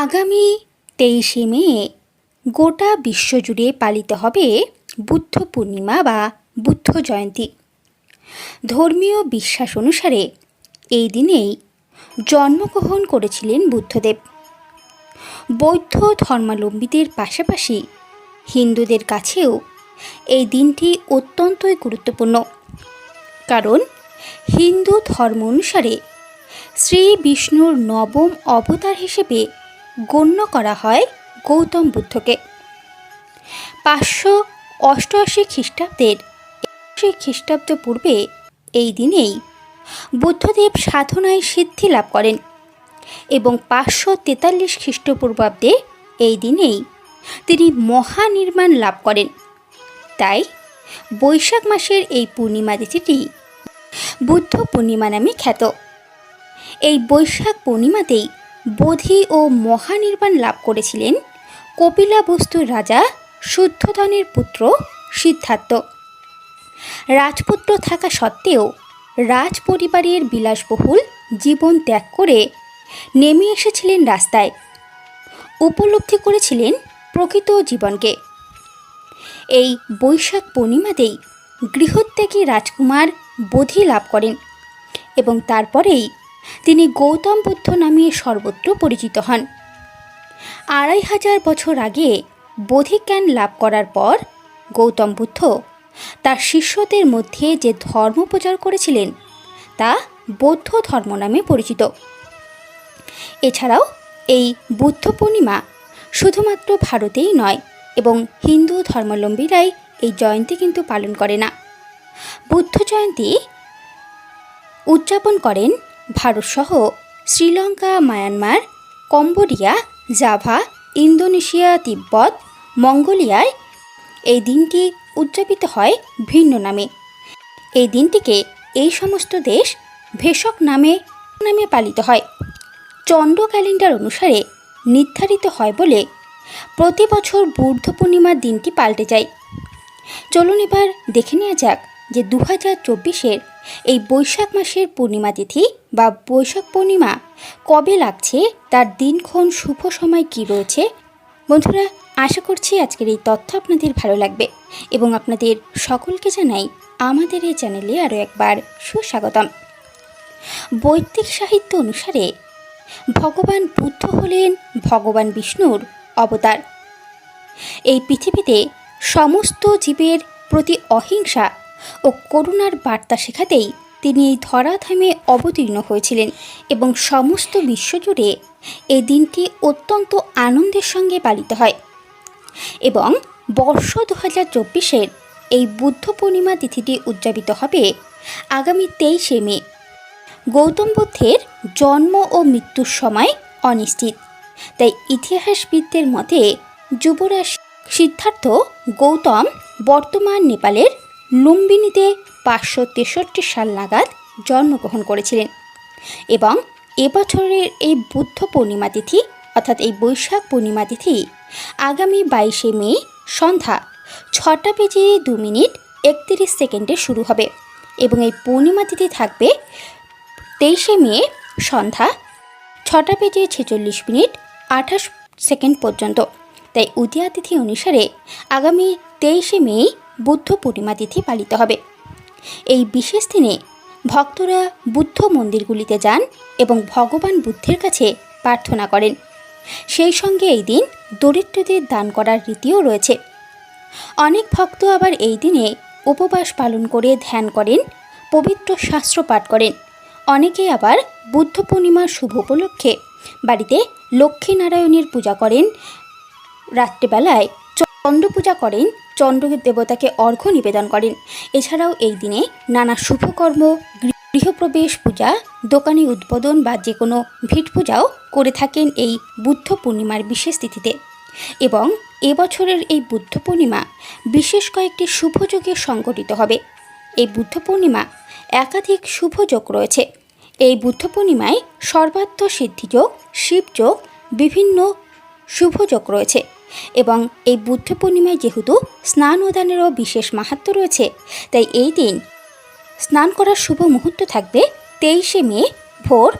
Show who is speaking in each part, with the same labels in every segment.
Speaker 1: আগামী তেইশে মে গোটা বিশ্বজুড়ে পালিত হবে বুদ্ধ পূর্ণিমা বা বুদ্ধ জয়ন্তী। ধর্মীয় বিশ্বাস অনুসারে এই দিনেই জন্মগ্রহণ করেছিলেন বুদ্ধদেব। বৌদ্ধ ধর্মাবলম্বীদের পাশাপাশি হিন্দুদের কাছেও এই দিনটি অত্যন্তই গুরুত্বপূর্ণ। কারণ হিন্দু ধর্ম অনুসারে শ্রী বিষ্ণুর নবম অবতার হিসেবে গণ্য করা হয় গৌতম বুদ্ধকে। পাঁচশো অষ্টআশি খ্রিস্টাব্দের খ্রিস্টাব্দ পূর্বে এই দিনেই বুদ্ধদেব সাধনায় সিদ্ধি লাভ করেন এবং পাঁচশো তেতাল্লিশ খ্রিস্টপূর্বাব্দে এই দিনেই তিনি মহানির্মাণ লাভ করেন। তাই বৈশাখ মাসের এই পূর্ণিমা তিথিটি বুদ্ধ পূর্ণিমা নামে খ্যাত। এই বৈশাখ পূর্ণিমাতেই বোধি ও মহানির্বাণ লাভ করেছিলেন কপিলা বস্তুর রাজা শুদ্ধধনের পুত্র সিদ্ধার্থ। রাজপুত্র থাকা সত্ত্বেও রাজ পরিবারের বিলাসবহুল জীবন ত্যাগ করে নেমে এসেছিলেন রাস্তায়, উপলব্ধি করেছিলেন প্রকৃত জীবনকে। এই বৈশাখ পূর্ণিমাতেই গৃহত্যাগী রাজকুমার বোধি লাভ করেন এবং তারপরেই তিনি গৌতম বুদ্ধ নামে সর্বত্র পরিচিত হন। আড়াই হাজার বছর আগে বোধিজ্ঞান লাভ করার পর গৌতম বুদ্ধ তার শিষ্যদের মধ্যে যে ধর্ম প্রচার করেছিলেন, তা বৌদ্ধ ধর্ম নামে পরিচিত। এছাড়াও এই বুদ্ধ পূর্ণিমা শুধুমাত্র ভারতেই নয়, এবং হিন্দু ধর্মাবলম্বীরাই এই জয়ন্তী কিন্তু পালন করে না। বুদ্ধ জয়ন্তী উদযাপন করেন ভারতসহ Sri Lanka, Myanmar, Cambodia, Java, Indonesia, Tibet, মঙ্গোলিয়ায় এই দিনটি উদযাপিত হয় ভিন্ন নামে। এই দিনটিকে এই সমস্ত দেশ ভেষক নামে নামে পালিত হয়। চন্দ্র ক্যালেন্ডার অনুসারে নির্ধারিত হয় বলে প্রতি বছর বুদ্ধ পূর্ণিমার দিনটি পাল্টে যায়। চলুন এবার দেখে নেওয়া যাক যে দু হাজার চব্বিশের এই বৈশাখ মাসের পূর্ণিমা তিথি বা বৈশাখ পূর্ণিমা কবে লাগছে, তার দিনক্ষণ শুভ সময় কী রয়েছে? বন্ধুরা, আশা করছি আজকের এই তথ্য আপনাদের ভালো লাগবে এবং আপনাদের সকলকে জানাই আমাদের এই চ্যানেলে আরও একবার সুস্বাগতম। বৈদিক সাহিত্য অনুসারে ভগবান বুদ্ধ হলেন ভগবান বিষ্ণুর অবতার। এই পৃথিবীতে সমস্ত জীবের প্রতি অহিংসা ও করুণার বার্তা শেখাতেই তিনি এই ধরাধামে অবতীর্ণ হয়েছিলেন এবং সমস্ত বিশ্বজুড়ে এই দিনটি অত্যন্ত আনন্দের সঙ্গে পালিত হয় এবং বর্ষ দু হাজার চব্বিশের এই বুদ্ধ পূর্ণিমা তিথিটি উদযাপিত হবে আগামী তেইশে মে। গৌতম বুদ্ধের জন্ম ও মৃত্যুর সময় অনিশ্চিত, তাই ইতিহাসবিদদের মতে যুবরাজ সিদ্ধার্থ গৌতম বর্তমান নেপালের লুম্বিনীতে পাঁচশো তেষট্টি সাল নাগাদ জন্মগ্রহণ করেছিলেন এবং এবছরের এই বুদ্ধ পূর্ণিমা তিথি, অর্থাৎ এই বৈশাখ পূর্ণিমা তিথি, আগামী বাইশে মে সন্ধ্যা ছটা বেজে দু মিনিট একত্রিশ সেকেন্ডে শুরু হবে এবং এই পূর্ণিমা তিথি থাকবে তেইশে মে সন্ধ্যা ছটা বেজে ছেচল্লিশ মিনিট আঠাশ সেকেন্ড পর্যন্ত। তাই উদয়া তিথি অনুসারে আগামী তেইশে মে বুদ্ধ পূর্ণিমা তিথি পালিত হবে। এই বিশেষ দিনে ভক্তরা বুদ্ধ মন্দিরগুলিতে যান এবং ভগবান বুদ্ধের কাছে প্রার্থনা করেন। সেই সঙ্গে এই দিন দরিদ্রদের দান করার রীতিও রয়েছে। অনেক ভক্ত আবার এই দিনে উপবাস পালন করে ধ্যান করেন, পবিত্র শাস্ত্র পাঠ করেন। অনেকে আবার বুদ্ধ পূর্ণিমার শুভ উপলক্ষে বাড়িতে লক্ষ্মীনারায়ণের পূজা করেন, রাত্রিবেলায় চন্দ্র পূজা করেন চন্দ্র দেবতাকে অর্ঘ্য নিবেদন করেন। এছাড়াও এই দিনে নানা শুভকর্ম, গৃহপ্রবেশ পূজা, দোকানে উদ্বোধন বা যে কোনো ভিট পূজাও করে থাকেন এই বুদ্ধ পূর্ণিমার বিশেষ তিথিতে। এবং এবছরের এই বুদ্ধ পূর্ণিমা বিশেষ কয়েকটি শুভযোগে সংগঠিত হবে। এই বুদ্ধ পূর্ণিমা একাধিক শুভযোগ রয়েছে। এই বুদ্ধ পূর্ণিমায় সর্বাত্ম সিদ্ধিযোগ শিবযোগ বিভিন্ন শুভযোগ রয়েছে। এবং এই বুদ্ধ পূর্ণিমায় যেহেতু স্নান উদানেরও বিশেষ মাহাত্ম রয়েছে, তাই এই দিন স্নান করার শুভ মুহূর্ত থাকবে তেইশে মে, ভোর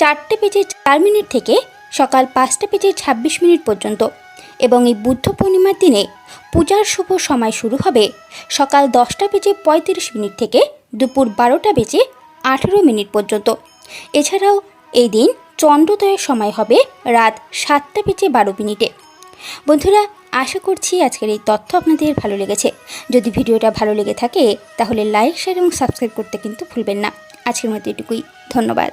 Speaker 1: চারটে বেজে চার মিনিট থেকে সকাল পাঁচটা বেজে ছাব্বিশ মিনিট পর্যন্ত এবং এই বুদ্ধ পূর্ণিমার দিনে পূজার শুভ সময় শুরু হবে সকাল দশটা বেজে পঁয়ত্রিশ মিনিট থেকে দুপুর বারোটা বেজে আঠেরো মিনিট পর্যন্ত। এছাড়াও এই দিন চন্দ্রোদয়ের সময় হবে রাত সাতটা বেজে বারো মিনিটে। বন্ধুরা, আশা করছি আজকের এই তথ্য আপনাদের ভালো লেগেছে। যদি ভিডিওটা ভালো লেগে থাকে, তাহলে লাইক শেয়ার এবং সাবস্ক্রাইব করতে কিন্তু ভুলবেন না। আজকের মতো এটুকুই। ধন্যবাদ।